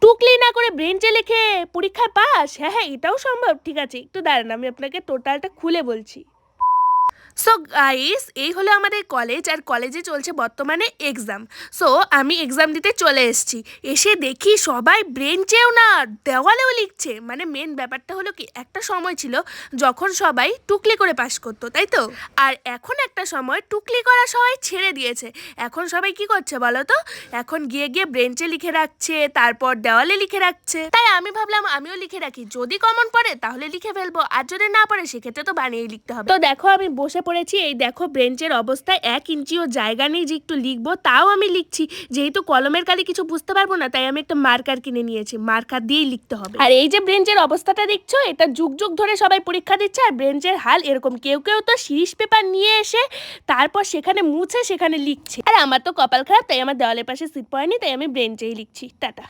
টুকলি না করে ব্রেঞ্চে লিখে পরীক্ষায় পাস হ্যাঁ হ্যাঁ এটাও সম্ভব। ঠিক আছে, একটু দাঁড়ান, আমি আপনাকে টোটালটা খুলে বলছি। সো গাইস এই হলো আমাদের কলেজ আর কলেজে চলছে বর্তমানে এক্সাম সো আমি এক্সাম দিতে চলে এসেছি। এসে দেখি সবাই ব্রেঞ্চেও না, দেওয়ালেও লিখছে। মানে মেন ব্যাপারটা হলো কি, একটা সময় ছিল যখন সবাই টুকলি করে পাশ করতো, তাই তো? আর এখন একটা সময় টুকলি করা সবাই ছেড়ে দিয়েছে। এখন সবাই কি করছে বলো তো? এখন গিয়ে গিয়ে ব্রেঞ্চে লিখে রাখছে, তারপর দেওয়ালে লিখে রাখছে। তাই আমি ভাবলাম আমিও লিখে রাখি। যদি কমন পড়ে, তাহলে লিখে ফেলব। আর যদি না পড়ে, সেক্ষেত্রে তো বানিয়েই লিখতে হবে। তো দেখো, আমি বসে পড়েছি, এই দেখো ব্রেঞ্চের অবস্থায় এক ইঞ্চিও জায়গা নেই যে একটু লিখব, তাও আমি লিখছি। যেহেতু কলমের কালে কিছু বুঝতে পারব না, তাই আমি একটা মার্কার কিনে নিয়েছি মার্কার দিয়েই লিখতে হবে। আর এই যে ব্রেঞ্চের অবস্থাটা দেখছ, এটা যুগ যুগ ধরে সবাই পরীক্ষা দিচ্ছে, আর ব্রেঞ্চের হাল এরকম। কেউ কেউ তো সিরিজ পেপার নিয়ে এসে তারপর সেখানে মুছে, সেখানে লিখছে। আর আমার তো কপাল খারাপ, তাই আমার দেওয়ালের পাশে সিট পড়েনি, তাই আমি ব্রেঞ্চেই লিখছি। টাটা।